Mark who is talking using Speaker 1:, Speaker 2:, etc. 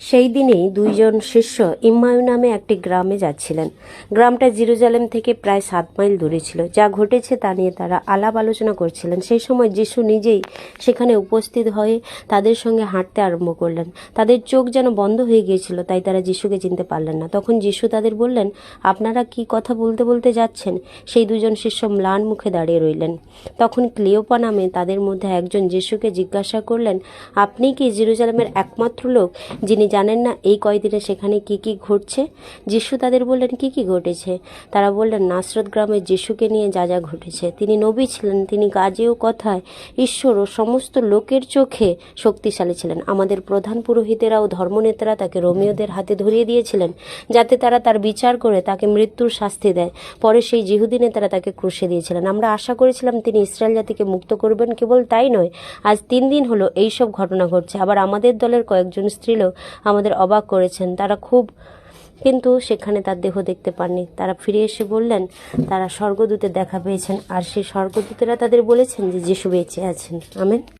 Speaker 1: সেই দিনেই দুইজন শিষ্য ইম্মায়ু নামে একটি গ্রামে যাচ্ছিলেন। গ্রামটা জিরুজালেম থেকে প্রায় সাত মাইল দূরে ছিল। যা ঘটেছে তা নিয়ে তারা আলাপ আলোচনা করছিলেন। সেই সময় যিশু নিজেই সেখানে উপস্থিত হয়ে তাদের সঙ্গে হাঁটতে আরম্ভ করলেন। তাদের চোখ যেন বন্ধ হয়ে গিয়েছিল, তাই তারা যিশুকে চিনতে পারলেন না। তখন যিশু তাদের বললেন, আপনারা কি কথা বলতে বলতে যাচ্ছেন? সেই দুজন শিষ্য ম্লান মুখে দাঁড়িয়ে রইলেন। তখন ক্লিওপা নামে তাদের মধ্যে একজন যিশুকে জিজ্ঞাসা করলেন, আপনি কি জেরুজালেমের একমাত্র লোক যিনি জানেন না, এই কয়দিনে সেখানে কি কি ঘটছে? যিশু তাদের বললেন, কি কি ঘটেছে? তারা বললেন, নাসরত গ্রামের যিশুকে নিয়ে যা যা ঘটেছে। তিনি নবী ছিলেন, তিনি কাজে ও কথায় ঈশ্বর ও সমস্ত লোকের চোখে শক্তিশালী ছিলেন। আমাদের প্রধান পুরোহিতেরা ও ধর্মনেতারা তাকে রোমিওদের হাতে ধরিয়ে দিয়েছিলেন, যাতে তারা তার বিচার করে তাকে মৃত্যুর শাস্তি দেয়। পরে সেই জিহুদি নেতারা তাকে ক্রুশে দিয়েছিলেন। আমরা আশা করেছিলাম তিনি ইসরায়েল জাতিকে মুক্ত করবেন, কেবল তাই নয়, আজ তিন দিন হলো এইসব ঘটনা ঘটছে। আবার আমাদের দলের কয়েকজন স্ত্রীলোক আমাদের অবাক করেছেন। তারা খুব কিন্তু সেখানে তার দেহ দেখতে পাননি। তারা ফিরে এসে বললেন, তারা স্বর্গদূতে দেখা পেয়েছেন। আর সেই স্বর্গদূতেরা তাদের বলেছেন যে, যিশু বেঁচে আছেন। আমেন।